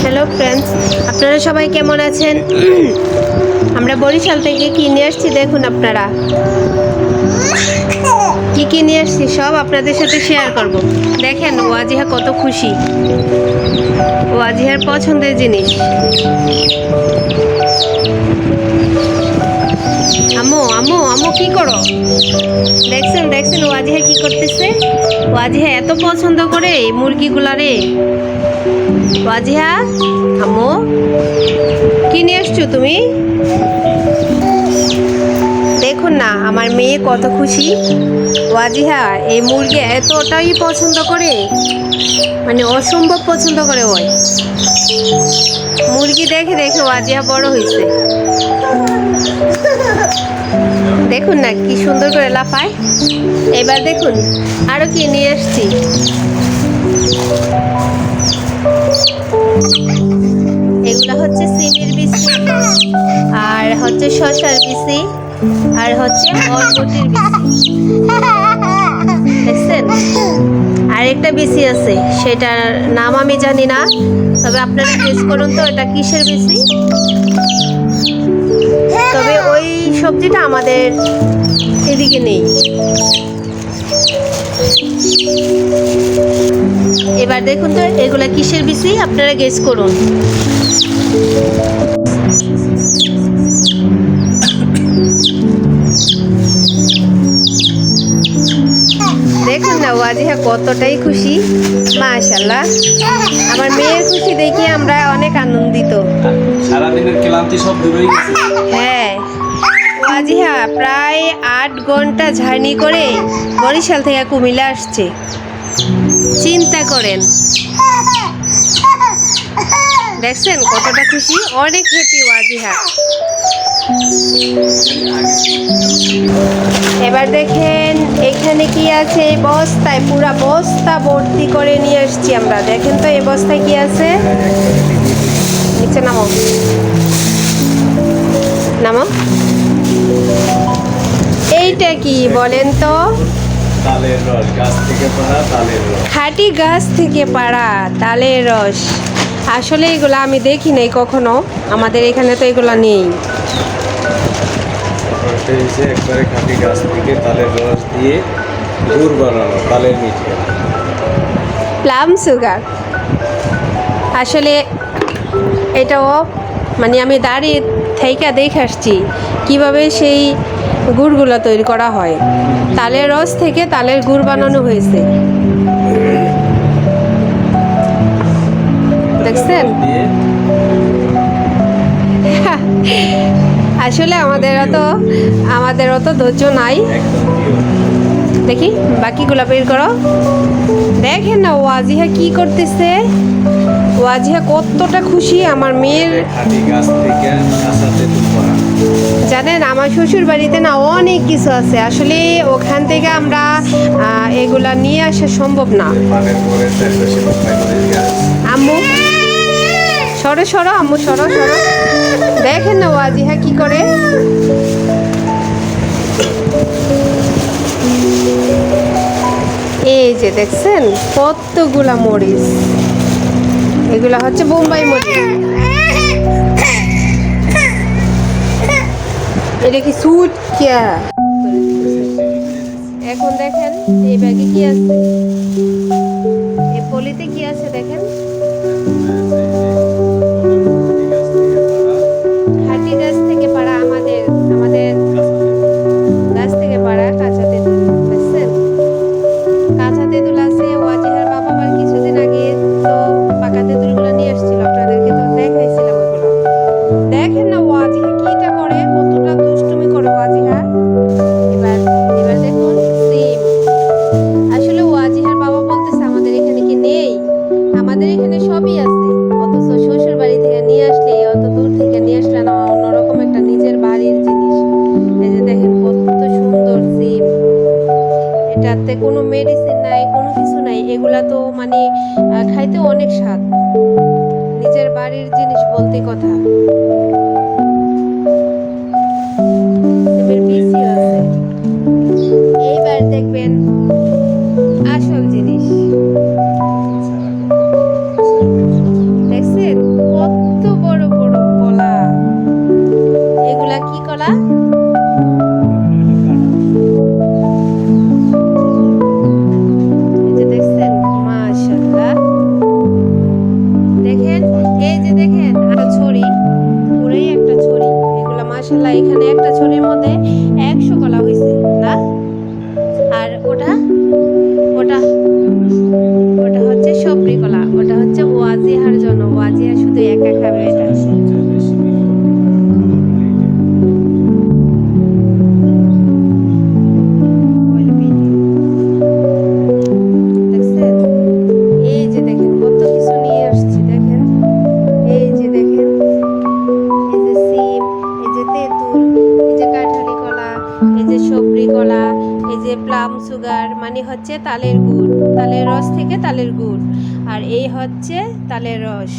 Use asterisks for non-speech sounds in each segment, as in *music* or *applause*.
Hello friends আপনারা সবাই কেমন আছেন? আমরা বরিশাল থেকে কি নিয়ে আসছি দেখুন আপনারা। কি কি নিয়ে আসছি সব আপনাদের সাথে শেয়ার করব। দেখেন ওয়াজিহা কত খুশি। ওয়াজিহার পছন্দের জিনিস। আম্মু আম্মু আম্মু কি করো? দেখছেন দেখছেন, ওয়াজিহা কি করতেছে? ওয়াজিহা এত পছন্দ করে এই মুরগিগুলারে ওয়াজিহা আম্মু কি নিয়ে এসছো তুমি? দেখুন না, আমার মেয়ে কত খুশি। ওয়াজিহা, এই মুরগি এতটাই পছন্দ করে মানে অসম্ভব পছন্দ করে ওই। মুরগি দেখে দেখে ওয়াজিহা বড় হয়েছে। দেখুন না, কি সুন্দর করে লাফায়। এবার দেখুন, আরও কি নিয়ে এসছি। এগুলো হচ্ছে সিমের বিচি, আর হচ্ছে শশার বিচি। আর হচ্ছে বরবটির বিচি। দেখছেন? আরেকটা বিচি আছে, সেটার নাম আমি জানি না, তবে আপনারা গেস করুন তো, এটা কিসের বিচি? তবে ওই সবজিটা আমাদের এদিকে নেই। এবার দেখুন তো, এগুলা কিসের বিচি? আপনারা গেস করুন। না ওয়াজিহা কতটাই খুশি। মাশাল্লাহ আমার মেয়ের খুশি দেখে আমরা অনেক আনন্দিত। সারাদিনের ক্লান্তি সব দূর হ্যাঁ ওয়াজিহা প্রায় আট ঘণ্টা জার্নি করে বরিশাল থেকে কুমিল্লা আসছে। চিন্তা করেন। দেখছেন কতটা খুশি? অনেক হ্যাপি ওয়াজিহা এবার দেখেন এখানে কি আছে? এই বস্তায় পুরা বস্তা ভর্তি করে নিয়ে আসছি আমরা। দেখেন তো এই বস্তায় কি আছে? নিচে নামো। নামো। এইটা কি বলেন তো? তালের রস গাছ থেকে পড়া তালের রস। খাঁটি গাছ থেকে পাড়া তালের রস। আসলে এগুলো আমি দেখি নাই কখনো। আমাদের এখানে তো এগুলো নেই। ওটা হচ্ছে একবারে খাঁটি গাছ থেকে তালের রস দিয়ে গুড় বানানো তালের মিঠে। Palm sugar. আসলে এটাও মানে আমি দাঁড়িয়ে থেকে দেখে আসছি কীভাবে সেই গুড়গুলো তৈরি করা হয়। তালের রস থেকে তালের গুড় বানানো হয়েছে। দেখছেন? *laughs* আসলে আমাদের অত আমাদের অত ধৈর্য নাই। দেখি বাকিগুলো বের করো। দেখেন না, ওয়াজিহা কি করতেছে? ওয়াজিহা কতটা খুশি আমার মেয়ের। জানেন, আমার শ্বশুর বাড়িতে না অনেক কিছু আছে। আসলে ওখান থেকে আমরা এগুলা নিয়ে আসা সম্ভব না। আম্মু সরো সরো, আম্মু, সরো সরো। দেখেন না ওয়াজিহা কি করে? এই যে দেখছেন, কতগুলা মরিচ। এগুলা হচ্ছে বোম্বাই মরিচ। এটা কি সুট কিয়া এখন দেখেন, এই ব্যাগে কি আছে? এই পলিতে কি আছে দেখেন? এটাতে কোনো মেডিসিন নাই, কোনো কিছু নাই, এগুলা তো মানে খাইতে অনেক স্বাদ। নিজের বাড়ির জিনিস বলতে কথা। এখানে একটা সুগার মানে হচ্ছে তালের গুড়, তালের রস থেকে তালের গুড়, আর এই হচ্ছে তালের রস।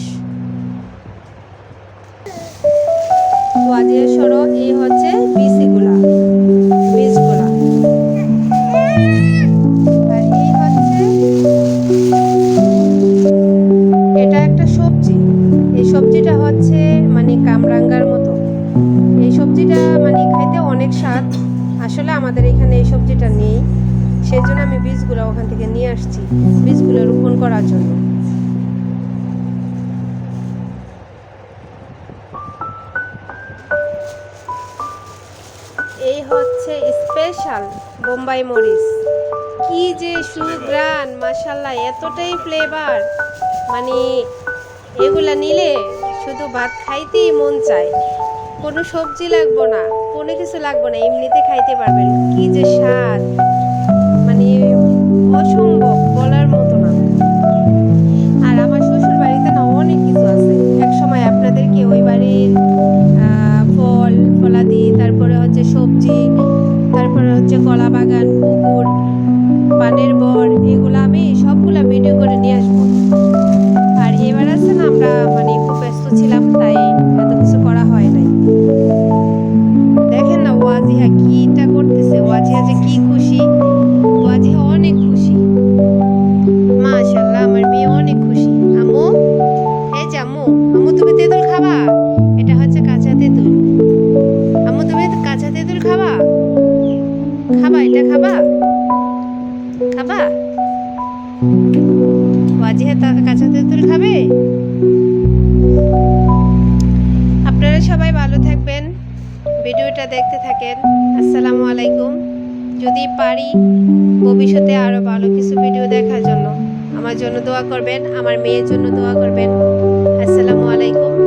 সরো এই হচ্ছে বিসিগুলা আর এই হচ্ছে এটা একটা সবজি। এই সবজিটা হচ্ছে মানে কামরাঙ্গার মতো। এই সবজিটা মানে অনেক স্বাদ। আসলে আমাদের এখানে এই সবজিটা নেই। সেই জন্য আমি বীজগুলো ওখান থেকে নিয়ে আসছি, বীজগুলো রোপণ করার জন্য। এই হচ্ছে স্পেশাল বোম্বাই মরিচ। কি যে সুগ্রান মাশাল্লাহ এতটাই ফ্লেভার মানে এগুলা নিলে শুধু ভাত খাইতেই মন চায়। কোনো সবজি লাগবো না, কোনো কিছু লাগবো না, এমনিতে খাইতে পারবেন। কি যে স্বাদ। মানে বলার মতো না। আর আমার শ্বশুর বাড়িতে না অনেক কিছু আছে। এক সময় আপনাদেরকে ওই বাড়ির ভিডিওটা দেখতে থাকেন। আসসালামু আলাইকুম। যদি পারি ভবিষ্যতে আরও ভালো কিছু ভিডিও দেখার জন্য, আমার জন্য দোয়া করবেন, আমার মেয়ের জন্য দোয়া করবেন। আসসালামু আলাইকুম।